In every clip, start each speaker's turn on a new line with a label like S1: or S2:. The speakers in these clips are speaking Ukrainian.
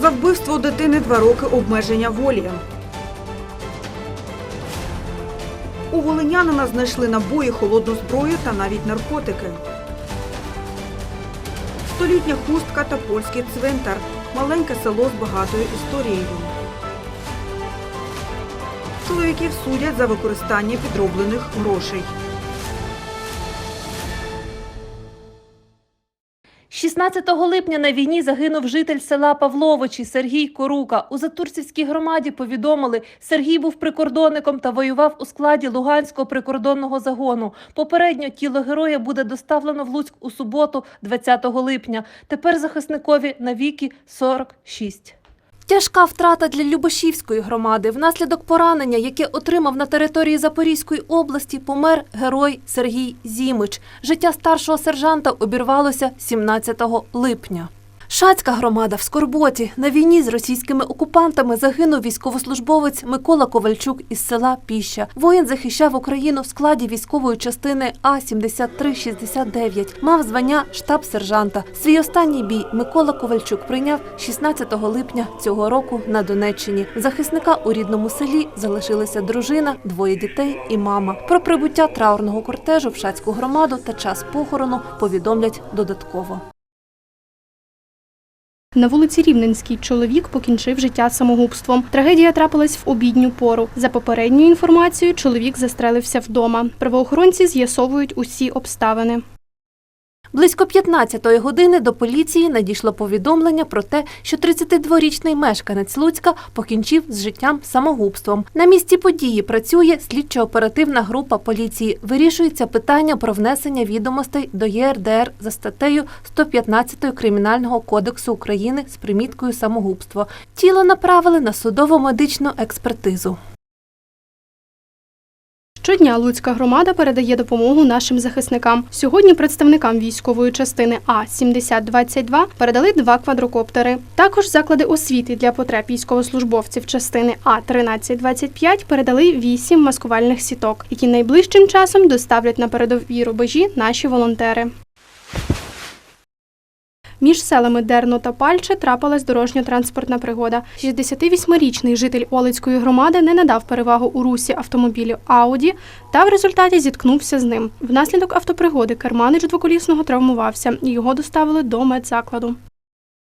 S1: За вбивство дитини два роки обмеження волі. У волинянина знайшли набої, холодну зброю та навіть наркотики. Столітня хустка та польський цвинтар. Маленьке село з багатою історією. Чоловіків судять за використання підроблених грошей.
S2: 16 липня на війні загинув житель села Павловичі Сергій Корука. У Затурцівській громаді повідомили, Сергій був прикордонником та воював у складі Луганського прикордонного загону. Попередньо тіло героя буде доставлено в Луцьк у суботу, 20 липня. Тепер захисникові навіки 46. Тяжка втрата для Любашівської громади. Внаслідок поранення, яке отримав на території Запорізької області, помер герой Сергій Зімич. Життя старшого сержанта обірвалося 17 липня. Шацька громада в Скорботі. На війні з російськими окупантами загинув військовослужбовець Микола Ковальчук із села Піща. Воїн захищав Україну в складі військової частини А-7369. Мав звання штаб-сержанта. Свій останній бій Микола Ковальчук прийняв 16 липня цього року на Донеччині. Захисника у рідному селі залишилися дружина, двоє дітей і мама. Про прибуття траурного кортежу в Шацьку громаду та час похорону повідомлять додатково.
S3: На вулиці Рівненській чоловік покінчив життя самогубством. Трагедія трапилась в обідню пору. За попередньою інформацією, чоловік застрелився вдома. Правоохоронці з'ясовують усі обставини.
S2: Близько 15-ї години до поліції надійшло повідомлення про те, що 32-річний мешканець Луцька покінчив з життям самогубством. На місці події працює слідчо-оперативна група поліції. Вирішується питання про внесення відомостей до ЄРДР за статтею 115 Кримінального кодексу України з приміткою самогубство. Тіло направили на судово-медичну експертизу.
S3: Щодня Луцька громада передає допомогу нашим захисникам. Сьогодні представникам військової частини А 7022 передали два квадрокоптери. Також заклади освіти для потреб військовослужбовців частини А 1325 передали вісім маскувальних сіток, які найближчим часом доставлять на передові рубежі наші волонтери. Між селами Дерно та Пальче трапилась дорожньо-транспортна пригода. 68-річний житель Олицької громади не надав перевагу у русі автомобілю Ауді та в результаті зіткнувся з ним. Внаслідок автопригоди керманич двоколісного травмувався і його доставили до медзакладу.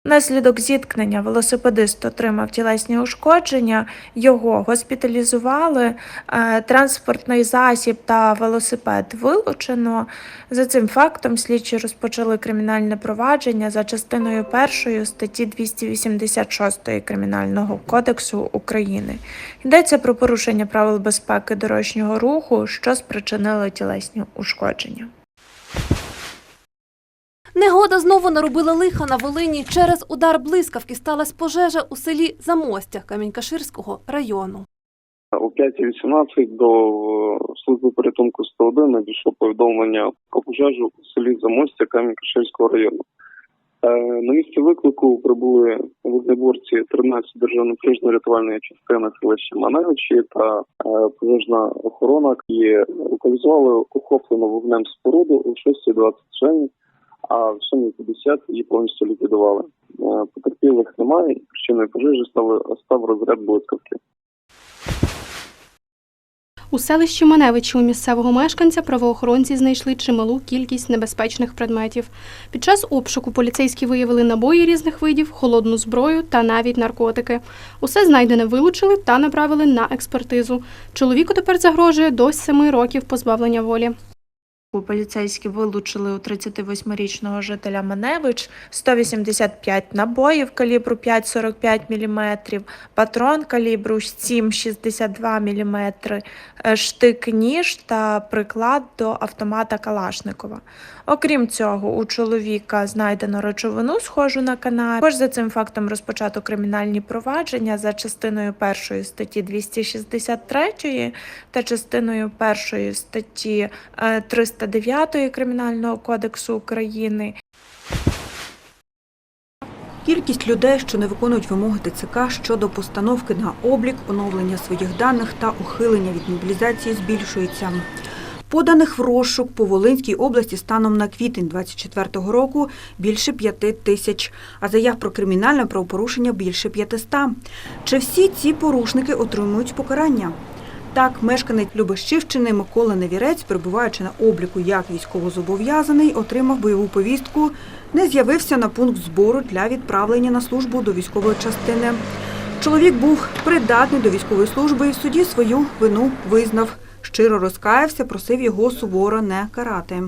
S4: Внаслідок зіткнення велосипедист отримав тілесні ушкодження, його госпіталізували, е, транспортний засіб та велосипед вилучено. За цим фактом слідчі розпочали кримінальне провадження за частиною першої статті 286 Кримінального кодексу України. Йдеться про порушення правил безпеки дорожнього руху, що спричинило тілесні ушкодження.
S2: Негода знову наробила лиха на Волині. Через удар блискавки сталася пожежа у селі Замостя Камінькаширського району.
S5: О 5.18 до е, служби порятунку 101 надійшло повідомлення про пожежу у селі Замостя Кам'янка-Ширського району. Е, На місце виклику прибули вогнеборці 13 державно-крижної рятувальної частини селища Маневичі та е, пожежна охорона і локалізували охоплену вогнем споруду 620 членів, а в сумі 50 її повністю ліквідували. Е, Потерпілих немає, причиною пожежі стали став розряд блискавки.
S3: У селищі Маневичі у місцевого мешканця правоохоронці знайшли чималу кількість небезпечних предметів. Під час обшуку поліцейські виявили набої різних видів, холодну зброю та навіть наркотики. Усе знайдене вилучили та направили на експертизу. Чоловіку тепер загрожує до 7 років позбавлення волі.
S4: Поліцейські вилучили у 38-річного жителя Маневич 185 набоїв калібру 5,45 мм, патрон калібру 7,62 мм, е, штик-ніж та приклад до автомата Калашникова. Окрім цього, у чоловіка знайдено речовину, схожу на канабіс. Також за цим фактом розпочато кримінальні провадження за частиною першої статті 263 та частиною першої статті е, 309 Кримінального кодексу України.
S1: Кількість людей, що не виконують вимоги ТЦК щодо постановки на облік, оновлення своїх даних та ухилення від мобілізації збільшується. Поданих в розшук по Волинській області станом на квітень 24-го року більше п'яти тисяч, а заяв про кримінальне правопорушення більше 500. Чи всі ці порушники отримують покарання? Так, мешканець Любешівщини Микола Невірець, перебуваючи на обліку як військовозобов'язаний, отримав бойову повістку, не з'явився на пункт збору для відправлення на службу до військової частини. Чоловік був придатний до військової служби і в суді свою вину визнав. Щиро розкаявся, просив його суворо не карати.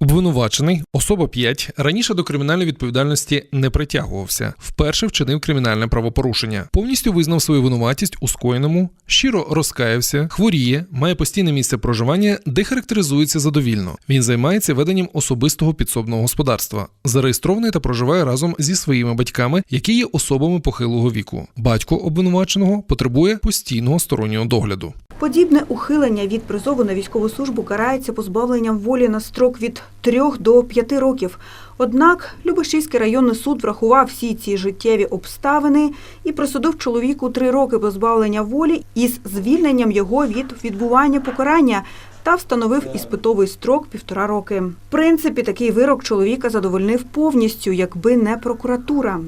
S6: Обвинувачений, особа 5, раніше до кримінальної відповідальності не притягувався. Вперше вчинив кримінальне правопорушення. Повністю визнав свою винуватість у скоєному, щиро розкаявся, хворіє, має постійне місце проживання, де характеризується задовільно. Він займається веденням особистого підсобного господарства, зареєстрований та проживає разом зі своїми батьками, які є особами похилого віку. Батько обвинуваченого потребує постійного стороннього догляду.
S1: Подібне ухилення від призову на військову службу карається позбавленням волі на строк від 3 до 5 років. Однак Любешівський районний суд врахував всі ці життєві обставини і присудив чоловіку 3 роки позбавлення волі із звільненням його від відбування покарання та встановив іспитовий строк півтора роки. В принципі, такий вирок чоловіка задовольнив повністю, якби не прокуратура.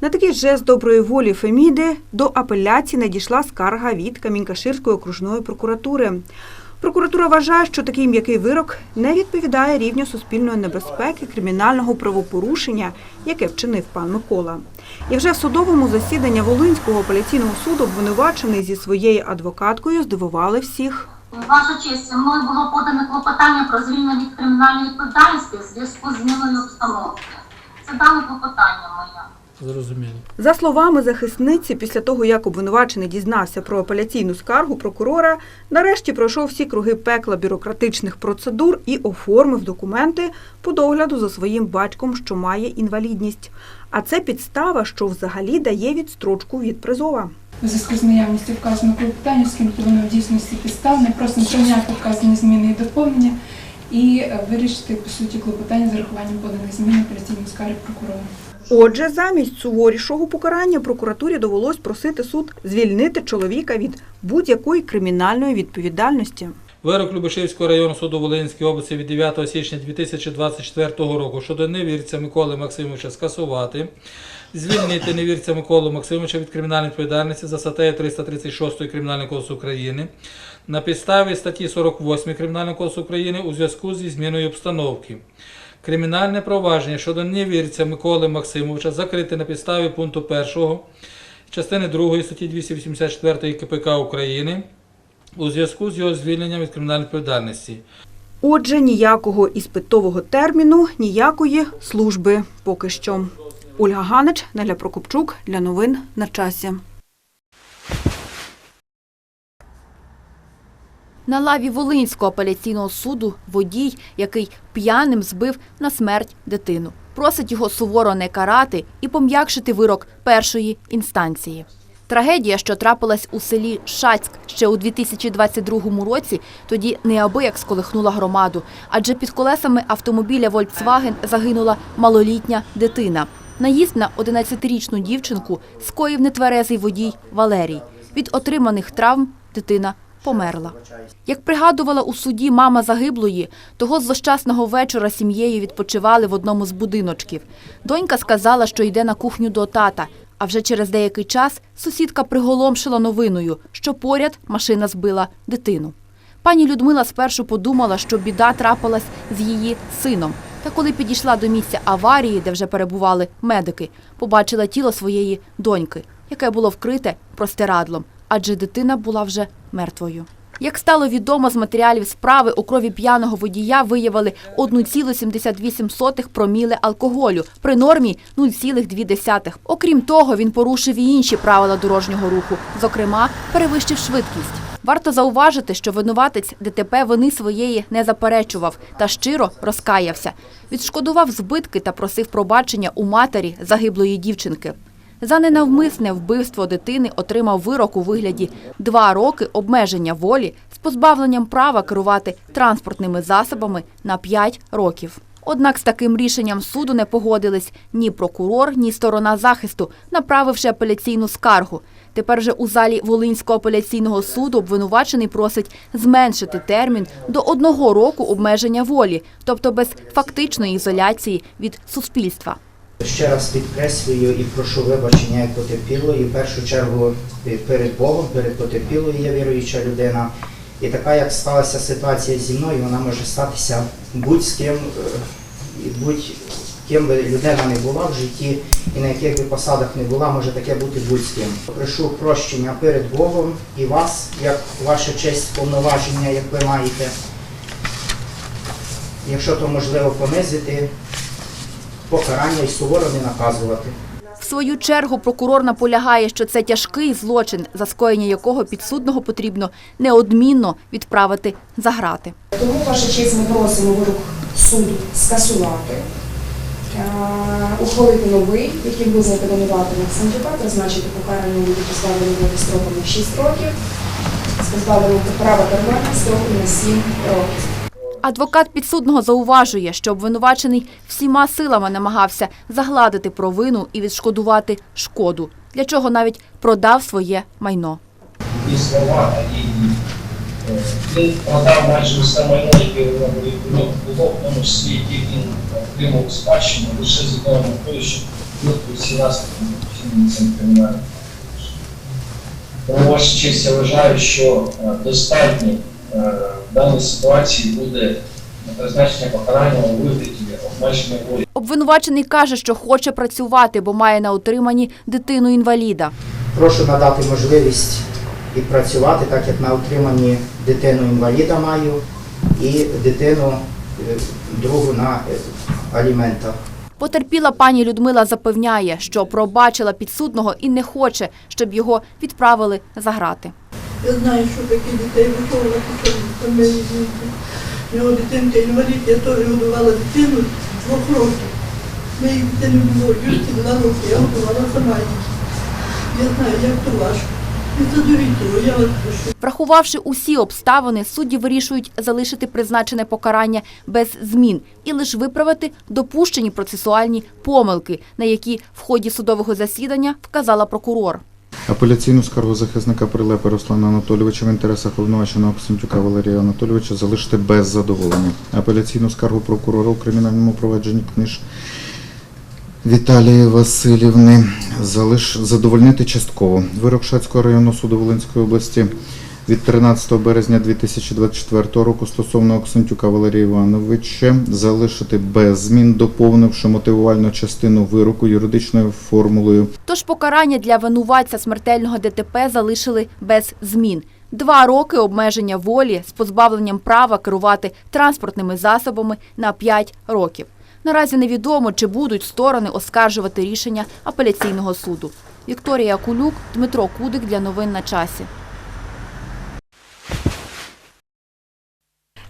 S1: На такий жест доброї волі Феміди до апеляції надійшла скарга від Камінькаширської окружної прокуратури. Прокуратура вважає, що такий м'який вирок не відповідає рівню суспільної небезпеки кримінального правопорушення, яке вчинив пан Микола. І вже в судовому засіданні Волинського апеляційного суду обвинувачений зі своєю адвокаткою здивували всіх.
S7: Ваша честь, мною було подане клопотання про звільнення від кримінальної відповідальності в зв'язку з зміною обстановки. Це дане клопотання моє.
S8: Зрозуміло.
S1: За словами захисниці, після того, як обвинувачений дізнався про апеляційну скаргу прокурора, нарешті пройшов всі круги пекла бюрократичних процедур і оформив документи по догляду за своїм батьком, що має інвалідність. А це підстава, що взагалі дає відстрочку від призова.
S9: У зв'язку з наявністю вказаного клопотання, оскільки воно в дійсності підставне, просимо прийняти вказані зміни і доповнення і е, вирішити по суті клопотання з урахуванням поданих змін операційної скарги прокурора.
S1: Отже, замість суворішого покарання прокуратурі довелось просити суд звільнити чоловіка від будь-якої кримінальної відповідальності.
S8: Вирок Любешівського району суду Волинської області від 9 січня 2024 року щодо невірця Миколи Максимовича скасувати, звільнити невірця Миколу Максимовича від кримінальної відповідальності за статтею 336 Кримінального кодексу України на підставі статті 48 Кримінального кодексу України у зв'язку зі зміною обстановки. Кримінальне провадження щодо невірця Миколи Максимовича закрите на підставі пункту 1 частини 2 статті 284 КПК України у зв'язку з його звільненням від кримінальної відповідальності.
S1: Отже, ніякого іспитового терміну, ніякої служби поки що. Ольга Ганич, Неля Прокопчук для новин на часі.
S10: На лаві Волинського апеляційного суду водій, який п'яним збив на смерть дитину. Просить його суворо не карати і пом'якшити вирок першої інстанції. Трагедія, що трапилась у селі Шацьк ще у 2022 році, тоді неабияк сколихнула громаду, адже під колесами автомобіля Volkswagen загинула малолітня дитина. Наїзд на 11-річну дівчинку скоїв нетверезий водій Валерій. Від отриманих травм дитина померла. Як пригадувала у суді мама загиблої, того злощасного вечора сім'єю відпочивали в одному з будиночків. Донька сказала, що йде на кухню до тата, а вже через деякий час сусідка приголомшила новиною, що поряд машина збила дитину. Пані Людмила спершу подумала, що біда трапилась з її сином. Та коли підійшла до місця аварії, де вже перебували медики, побачила тіло своєї доньки, яке було вкрите простирадлом, адже дитина була вже мертвою. Як стало відомо з матеріалів справи, у крові п'яного водія виявили 1,78 проміле алкоголю при нормі 0,2. Окрім того, він порушив і інші правила дорожнього руху, зокрема, перевищив швидкість. Варто зауважити, що винуватець ДТП вини своєї не заперечував та щиро розкаявся. Відшкодував збитки та просив пробачення у матері загиблої дівчинки. За ненавмисне вбивство дитини отримав вирок у вигляді два роки обмеження волі з позбавленням права керувати транспортними засобами на 5 років. Однак з таким рішенням суду не погодились ні прокурор, ні сторона захисту, направивши апеляційну скаргу. Тепер же у залі Волинського апеляційного суду обвинувачений просить зменшити термін до одного року обмеження волі, тобто без фактичної ізоляції від суспільства.
S11: Ще раз підкреслюю і прошу вибачення як потерпілої. В першу чергу е, перед Богом, перед потерпілою я віруюча людина. І така, як сталася ситуація зі мною, вона може статися будь з ким, е, будь-ким би людина не була в житті і на яких би посадах не була, може таке бути будь з ким. Прошу прощення перед Богом і вас, як ваша честь повноваження, як ви маєте. Якщо то можливо понизити, покарання і суворо не наказувати.
S10: В свою чергу прокурор наполягає, що це тяжкий злочин, за скоєння якого підсудного потрібно неодмінно відправити за грати.
S12: Тому, ваша честь, ми просимо вирок суду скасувати, е, ухвалити новий, який визнати винуватим Максимчука, призначити покарання позбавлення волі строком на 6 років, з позбавленням права тримання строком на 7 років.
S10: Адвокат підсудного зауважує, що обвинувачений всіма силами намагався загладити провину і відшкодувати шкоду, для чого навіть продав своє майно.
S13: і слова, і е, він продав майже усе майно, яке було, в тому які він отримав спадщину, лише з одного метою, щоб всі вчинення цим кримінальним. Тому ваша я вважаю, що е, достатньо в даній ситуації буде призначення покарання у вигляді обмеження волі.
S10: Обвинувачений каже, що хоче працювати, бо має на утриманні дитину-інваліда.
S11: Прошу надати можливість і працювати, так як на утриманні дитину інваліда маю і дитину е, другу на е, аліментах.
S10: Потерпіла пані Людмила запевняє, що пробачила підсудного і не хоче, щоб його відправили за грати.
S14: Я знаю, що такі дітей виховувати там мені. Його дитинка інвалід, я теж годувала дитину двох років. Моїй дитини було Юрці два роки, я годувала сама її. Я знаю, як то важко.
S10: Врахувавши усі обставини, судді вирішують залишити призначене покарання без змін і лише виправити допущені процесуальні помилки, на які в ході судового засідання вказала прокурор.
S15: Апеляційну скаргу захисника прилепи Руслана Анатолійовича в інтересах обвинуваченого Ксентюка Валерія Анатолійовича залишити без задоволення. Апеляційну скаргу прокурора у кримінальному провадженні книж Віталії Васильівни залиш задовольнити частково. Вирок Шацького районного суду Волинської області від 13 березня 2024 року стосовно Оксентюка Валерія Івановича залишити без змін, доповнивши мотивувальну частину вироку юридичною формулою
S10: Тож покарання для винуватця смертельного ДТП залишили без змін. Два роки обмеження волі з позбавленням права керувати транспортними засобами на 5 років. Наразі невідомо, чи будуть сторони оскаржувати рішення апеляційного суду. Вікторія Кулюк, Дмитро Кудик для новин на часі.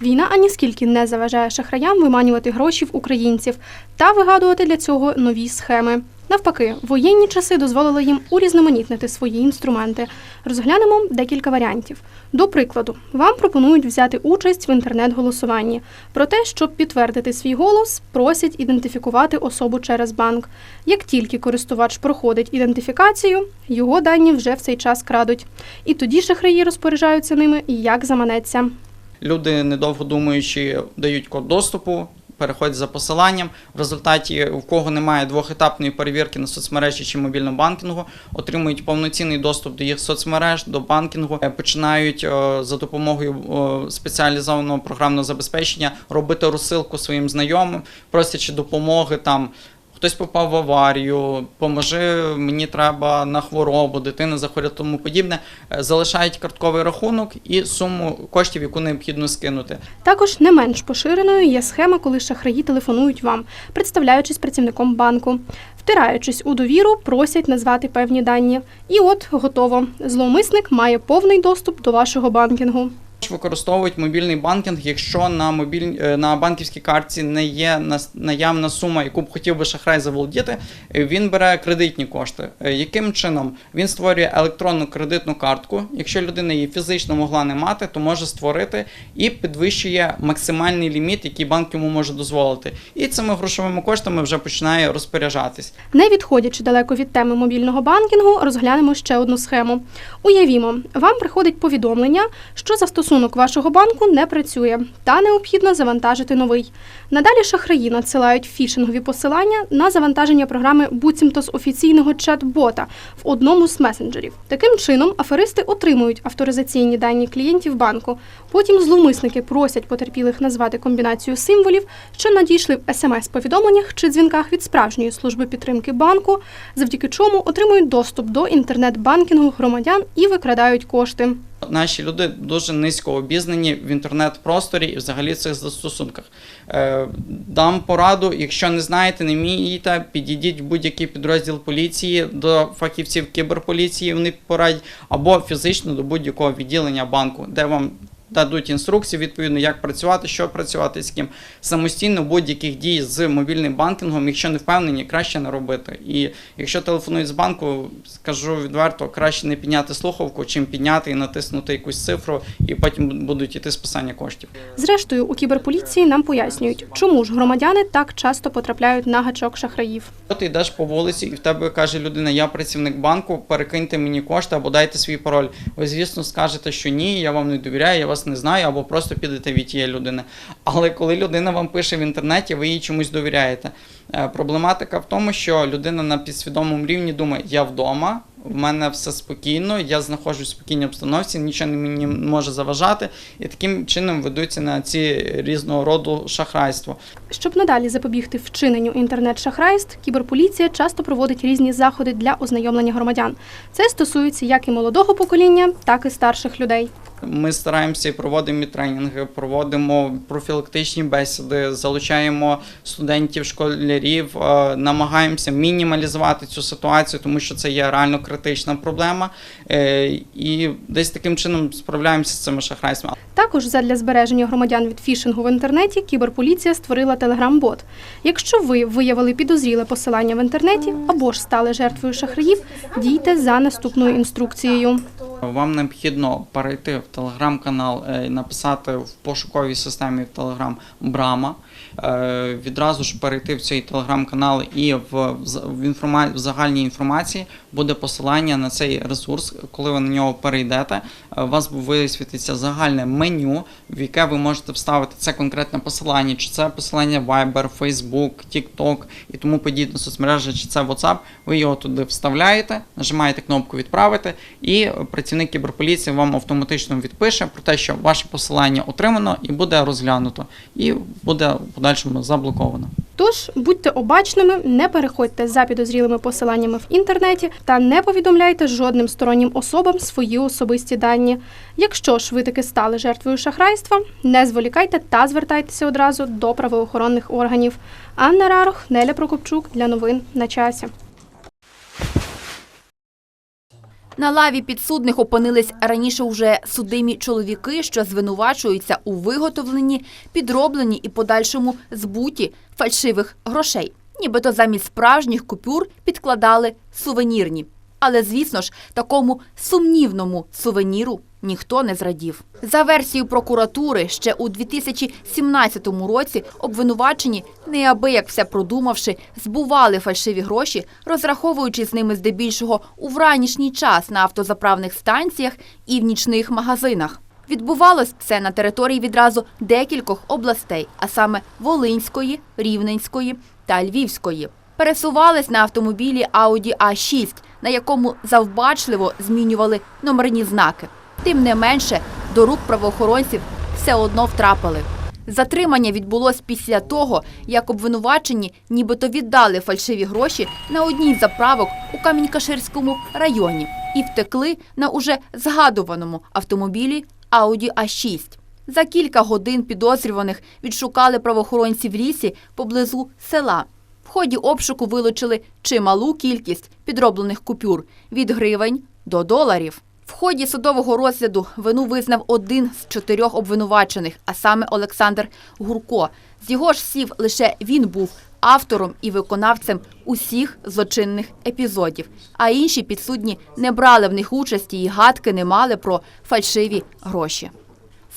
S3: Війна аніскільки не заважає шахраям виманювати гроші в українців та вигадувати для цього нові схеми. Навпаки, воєнні часи дозволили їм урізноманітнити свої інструменти. Розглянемо декілька варіантів. До прикладу, вам пропонують взяти участь в інтернет-голосуванні. Проте, щоб підтвердити свій голос, просять ідентифікувати особу через банк. Як тільки користувач проходить ідентифікацію, його дані вже в цей час крадуть. І тоді шахраї розпоряджаються ними як заманеться.
S16: Люди, недовго думаючи, дають код доступу, переходять за посиланням. В результаті, в кого немає двохетапної перевірки на соцмережі чи мобільному банкінгу, отримують повноцінний доступ до їх соцмереж, до банкінгу, Е, починають е, за допомогою е, спеціалізованого програмного забезпечення робити розсилку своїм знайомим, просячи допомоги там. Хтось попав в аварію, поможи, мені треба на хворобу, дитина захворіла, тому подібне. Е, Залишають картковий рахунок і суму коштів, яку необхідно скинути.
S3: Також не менш поширеною є схема, коли шахраї телефонують вам, представляючись працівником банку. Втираючись у довіру, просять назвати певні дані. І от готово. Зловмисник має повний доступ до вашого банкінгу.
S16: Використовують мобільний банкінг, якщо на мобіль... е, на банківській картці не є наявна сума, яку б хотів би шахрай заволодіти, е, він бере кредитні кошти. Е, Яким чином? Він створює електронну кредитну картку. Якщо людина її фізично могла не мати, то може створити і підвищує максимальний ліміт, який банк йому може дозволити. І цими грошовими коштами вже починає розпоряджатись.
S3: Не відходячи далеко від теми мобільного банкінгу, розглянемо ще одну схему. Уявімо, вам приходить повідомлення, що застосунок вашого банку не працює, та необхідно завантажити новий. Надалі шахраї надсилають фішингові посилання на завантаження програми буцімто з офіційного чат-бота в одному з месенджерів. Таким чином, аферисти отримують авторизаційні дані клієнтів банку. Потім зловмисники просять потерпілих назвати комбінацію символів, що надійшли в смс-повідомленнях чи дзвінках від справжньої служби підтримки банку, завдяки чому отримують доступ до інтернет-банкінгу громадян і викрадають кошти.
S16: Наші люди дуже низько обізнані в інтернет-просторі і взагалі цих застосунках. Е, дам пораду, якщо не знаєте, не вмієте, підійдіть в будь-який підрозділ поліції до фахівців кіберполіції, вони порадять, або фізично до будь-якого відділення банку, де вам дадуть інструкції відповідно, як працювати, що працювати з ким. Самостійно будь-яких дій з мобільним банкінгом, якщо не впевнені, краще не робити. І якщо телефонують з банку, скажу відверто, краще не підняти слухавку, чим підняти і натиснути якусь цифру, і потім будуть іти списання коштів.
S3: Зрештою, у кіберполіції нам пояснюють, чому ж громадяни так часто потрапляють на гачок шахраїв.
S16: Ти йдеш по вулиці, і в тебе каже людина: Я працівник банку, перекиньте мені кошти або дайте свій пароль. Ви, звісно, скажете, що ні, я вам не довіряю, я вас не знаю, або просто підете від тієї людини. Але коли людина вам пише в інтернеті, ви їй чомусь довіряєте. Е, Проблематика в тому, що людина на підсвідомому рівні думає, я вдома. В мене все спокійно, я знаходжусь в спокійній обстановці, нічого мені може заважати, і таким чином ведуться на ці різного роду шахрайство.
S3: Щоб надалі запобігти вчиненню інтернет-шахрайств, кіберполіція часто проводить різні заходи для ознайомлення громадян. Це стосується як і молодого покоління, так і старших людей.
S16: Ми стараємося і проводимо і тренінги, проводимо профілактичні бесіди, залучаємо студентів, школярів, е, намагаємося мінімалізувати цю ситуацію, тому що це є реально критична проблема. Е, І десь таким чином справляємося з цими шахрайствами.
S3: Також задля збереження громадян від фішингу в інтернеті кіберполіція створила телеграм-бот. Якщо ви виявили підозріле посилання в інтернеті або ж стали жертвою шахраїв, дійте за наступною інструкцією.
S16: Вам необхідно перейти в телеграм-канал, е, написати в пошуковій системі в Телеграм Брама. Е, Відразу ж перейти в цей телеграм-канал і в, в, інформа... в загальній інформації буде посилання на цей ресурс. Коли ви на нього перейдете, е, у вас висвітиться загальне меню, в яке ви можете вставити це конкретне посилання, чи це посилання Viber, Facebook, TikTok і тому подібне соцмережі, чи це WhatsApp. Ви його туди вставляєте, нажимаєте кнопку відправити, і працівник кіберполіції вам автоматично відпише про те, що ваше посилання отримано і буде розглянуто, і буде в подальшому заблоковано.
S3: Тож будьте обачними, не переходьте за підозрілими посиланнями в інтернеті та не повідомляйте жодним стороннім особам свої особисті дані. Якщо ж ви таки стали жертвою шахрайства, не зволікайте та звертайтеся одразу до правоохоронних органів. Анна Рарох, Неля Прокопчук для новин на часі.
S10: На лаві підсудних опинились раніше уже судимі чоловіки, що звинувачуються у виготовленні, підробленні і подальшому збуті фальшивих грошей. Нібито замість справжніх купюр підкладали сувенірні. Але, звісно ж, такому сумнівному сувеніру ніхто не зрадів. За версією прокуратури, ще у 2017 році обвинувачені, неабияк все продумавши, збували фальшиві гроші, розраховуючи з ними здебільшого у вранішній час на автозаправних станціях і в нічних магазинах. Відбувалось це на території відразу декількох областей, а саме Волинської, Рівненської та Львівської. Пересувались на автомобілі Audi A6, на якому завбачливо змінювали номерні знаки. Тим не менше, до рук правоохоронців все одно втрапили. Затримання відбулось після того, як обвинувачені нібито віддали фальшиві гроші на одній з заправок у Камінь-Каширському районі і втекли на уже згадуваному автомобілі Audi A6. За кілька годин підозрюваних відшукали правоохоронці в лісі поблизу села. В ході обшуку вилучили чималу кількість підроблених купюр від гривень до доларів. В ході судового розгляду вину визнав один з чотирьох обвинувачених, а саме Олександр Гурко. З його ж слів, лише він був автором і виконавцем усіх злочинних епізодів, а інші підсудні не брали в них участі і гадки не мали про фальшиві гроші.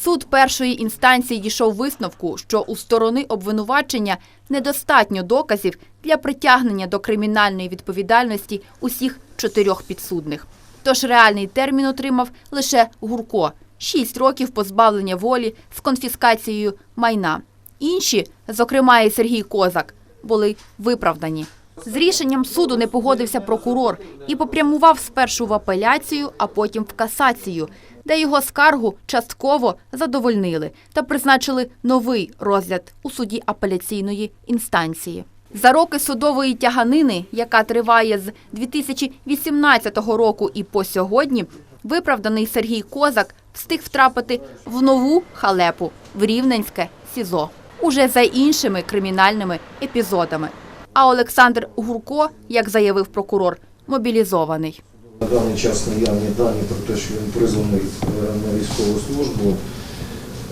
S10: Суд першої інстанції дійшов висновку, що у сторони обвинувачення недостатньо доказів для притягнення до кримінальної відповідальності усіх чотирьох підсудних. Тож реальний термін отримав лише Гурко – 6 років позбавлення волі з конфіскацією майна. Інші, зокрема і Сергій Козак, були виправдані. З рішенням суду не погодився прокурор і попрямував спершу в апеляцію, а потім в касацію, де його скаргу частково задовольнили та призначили новий розгляд у суді апеляційної інстанції. За роки судової тяганини, яка триває з 2018 року і по сьогодні, виправданий Сергій Козак встиг втрапити в нову халепу в Рівненське СІЗО уже за іншими кримінальними епізодами. А Олександр Гурко, як заявив прокурор, мобілізований.
S17: На даний час наявні дані про те, що він призваний е, на військову службу.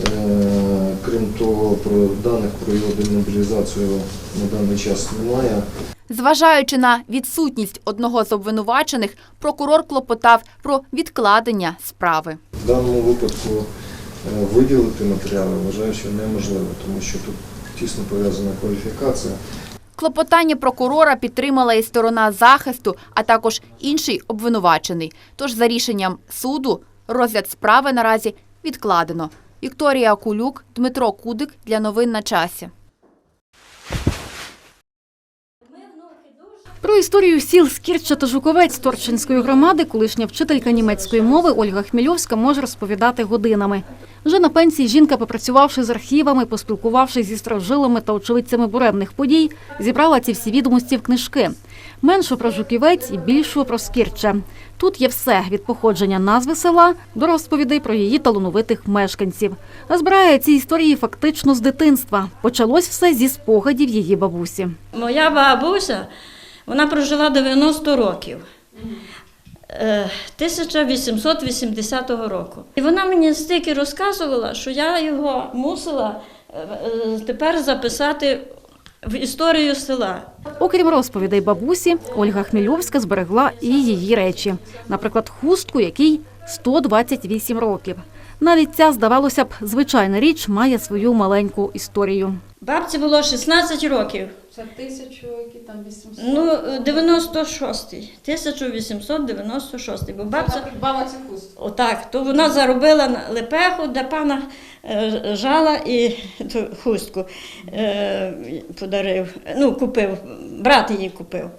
S17: Е, Крім того, про даних про його демобілізацію на даний час немає.
S10: Зважаючи на відсутність одного з обвинувачених, прокурор клопотав про відкладення справи.
S17: В даному випадку е, виділити матеріали вважаю, що неможливо, тому що тут тісно пов'язана кваліфікація.
S10: Клопотання прокурора підтримала і сторона захисту, а також інший обвинувачений. Тож за рішенням суду розгляд справи наразі відкладено. Вікторія Кулюк, Дмитро Кудик для новин на часі.
S18: Про історію сіл Скірча та Жуковець Торчинської громади колишня вчителька німецької мови Ольга Хмільовська може розповідати годинами. Вже на пенсії жінка, попрацювавши з архівами, поспілкувавшись зі сторожилами та очевидцями буремних подій, зібрала ці всі відомості в книжки. Меншу про Жуківець і більшу про Скірча. Тут є все від походження назви села до розповідей про її талановитих мешканців. А збирає ці історії фактично з дитинства. Почалось все зі спогадів її бабусі.
S19: Моя бабуся, вона прожила 90 років. е, 1880 року. І вона мені стільки розказувала, що я його мусила е, е, тепер записати в історію села.
S18: Окрім розповідей бабусі, Ольга Хмельовська зберегла і її речі, наприклад, хустку, якій 128 років. Навіть ця, здавалося б, звичайна річ має свою маленьку історію.
S19: Бабці було 16 років.
S9: Це тисячу, які там 800.
S19: Ну, 96-й, 1896, бо бабця...
S9: придбала цю хустку.
S19: Отак, то вона заробила на лепеху, де пана е, жала і ту хустку е, подарив, ну, купив, брат її купив.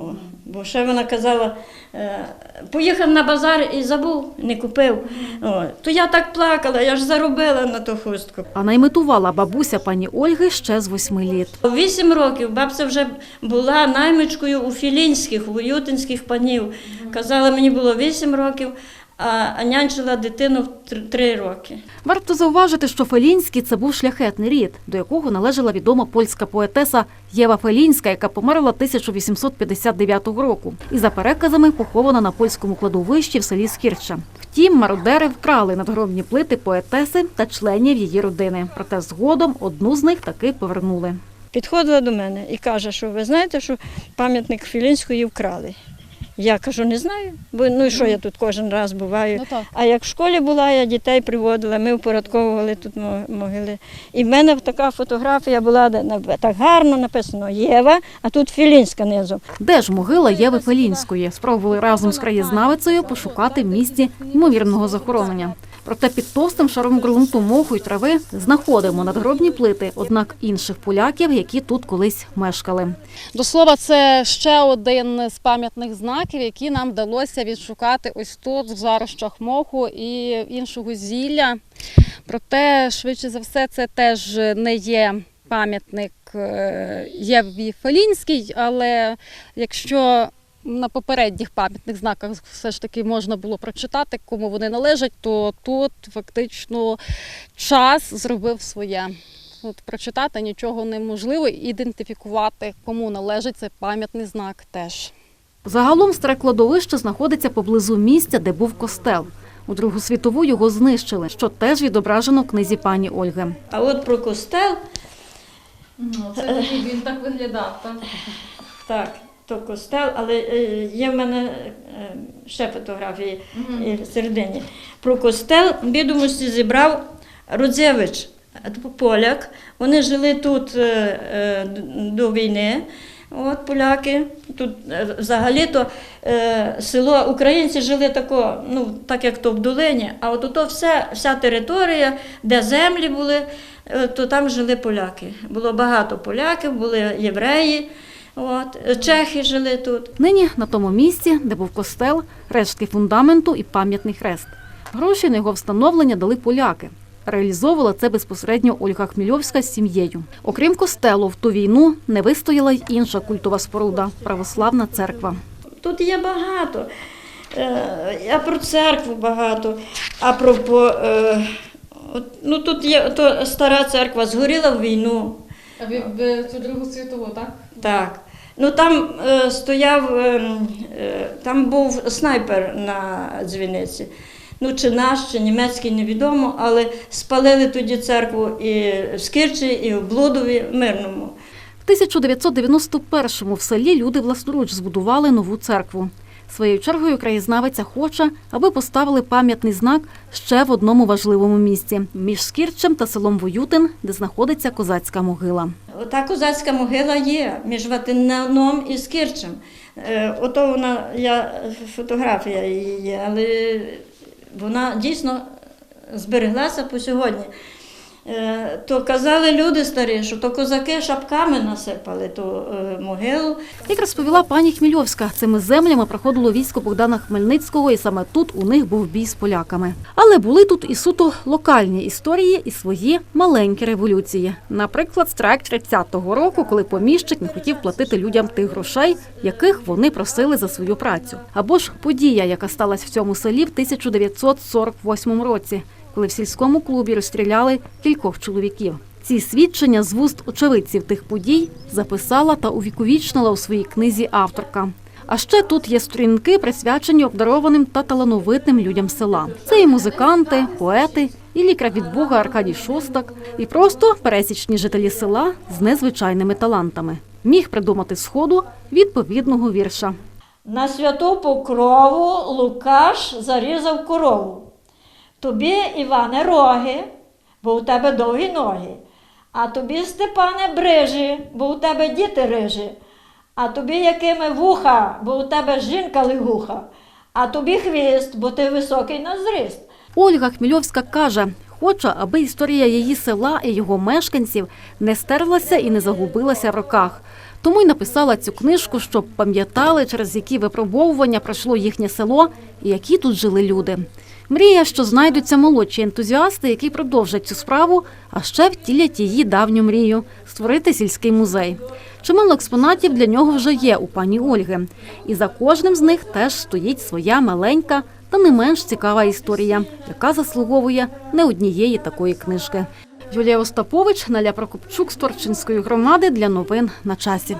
S19: О, бо ще вона казала, е, поїхав на базар і забув, не купив. О, то я так плакала, я ж заробила на ту хустку.
S18: А наймитувала бабуся пані Ольги ще з восьми літ.
S19: Вісім років бабця вже була наймичкою у Філінських, у Ютинських панів. Казала, мені було вісім років, а, нянчила дитину в три роки.
S18: Варто зауважити, що Фелінський – це був шляхетний рід, до якого належала відома польська поетеса Єва Фелінська, яка померла 1859 року. І за переказами похована на польському кладовищі в селі Скірча. Втім, мародери вкрали надгробні плити поетеси та членів її родини. Проте згодом одну з них таки повернули.
S19: Підходила до мене і каже, що ви знаєте, що пам'ятник Філінської вкрали. Я кажу, не знаю, бо ну і що я тут кожен раз буваю. А як в школі була, я дітей приводила, ми впорядковували тут могили. І в мене така фотографія була, де так гарно написано Єва, а тут Філінська низу.
S18: Де ж могила Єви Фелінської? Спробували разом з краєзнавицею пошукати місці ймовірного захоронення. Проте під товстим шаром ґрунту, моху й трави знаходимо надгробні плити, однак інших поляків, які тут колись мешкали.
S20: До слова, це ще один з пам'ятних знаків, які нам вдалося відшукати ось тут, в зарощах моху і іншого зілля. Проте, швидше за все, це теж не є пам'ятник е, Єві Фелінський, але якщо на попередніх пам'ятних знаках все ж таки можна було прочитати, кому вони належать, то тут фактично час зробив своє. От прочитати нічого неможливо, ідентифікувати, кому належить цей пам'ятний знак теж.
S18: Загалом старе кладовище знаходиться поблизу місця, де був костел. У Другу світову його знищили, що теж відображено в книзі пані Ольги.
S19: А от про костел,
S20: Це він так виглядав, так?
S19: так, то костел, але е, є в мене е, ще фотографії е, всередині. Про костел відомості зібрав Рудзевич, е, поляк. Вони жили тут до війни. От поляки. Тут взагалі-то е, село українці жили тако, ну, так як то в долині, а от ото все, вся територія, де землі були, е, то там жили поляки. Було багато поляків, були євреї, от, е, чехи жили тут.
S18: Нині на тому місці, де був костел, рештки фундаменту і пам'ятний хрест. Гроші на його встановлення дали поляки. Реалізовувала це безпосередньо Ольга Хмільовська з сім'єю. Окрім костелу, в ту війну не вистояла й інша культова споруда православна церква.
S19: Тут є багато. Е, А про церкву багато, а про по, е, ну тут є то стара церква, згоріла в війну.
S20: А в цю Другу світову, так?
S19: Так. Ну там е, стояв, е, е, там був снайпер на дзвіниці. Ну, чи наш, чи німецький, невідомо, але спалили тоді церкву і в Скирчі, і в Блудові, Мирному.
S18: В 1991-му в селі люди власноруч збудували нову церкву. Своєю чергою краєзнавиця хоче, аби поставили пам'ятний знак ще в одному важливому місці між Скірчем та селом Воютин, де знаходиться козацька могила.
S19: Ота козацька могила є між Ватинаном і Скирчем. Е, Ото вона, я, фотографія її але вона дійсно збереглася по сьогодні. Е, То казали люди старі, що то козаки шапками насипали ту е, могилу.
S18: Як розповіла пані Хмільовська, цими землями проходило військо Богдана Хмельницького, і саме тут у них був бій з поляками. Але були тут і суто локальні історії, і свої маленькі революції. Наприклад, страйк 30-го року, коли поміщик не хотів платити людям тих грошей, яких вони просили за свою працю. Або ж подія, яка сталася в цьому селі в 1948 році, коли в сільському клубі розстріляли кількох чоловіків. Ці свідчення з вуст очевидців тих подій записала та увіковічнила у своїй книзі авторка. А ще тут є сторінки, присвячені обдарованим та талановитим людям села. Це і музиканти, поети, і лікар від Бога Аркадій Шостак, і просто пересічні жителі села з незвичайними талантами. Міг придумати сходу відповідного вірша.
S19: На святу покрову Лукаш зарізав корову. Тобі, Іване, роги, бо у тебе довгі ноги. А тобі, Степане, брижі, бо у тебе діти рижі. А тобі якими вуха, бо у тебе жінка лягуха. А тобі хвіст, бо ти високий на зріст.
S18: Ольга Хмільовська каже, хоче, аби історія її села і його мешканців не стерлася і не загубилася в роках. Тому й написала цю книжку, щоб пам'ятали, через які випробовування пройшло їхнє село і які тут жили люди. Мрія, що знайдуться молодші ентузіасти, які продовжать цю справу, а ще втілять її давню мрію створити сільський музей. Чимало експонатів для нього вже є у пані Ольги, і за кожним з них теж стоїть своя маленька та не менш цікава історія, яка заслуговує не однієї такої книжки. Юлія Остапович, Наля Прокопчук з Торчинської громади для новин на часі.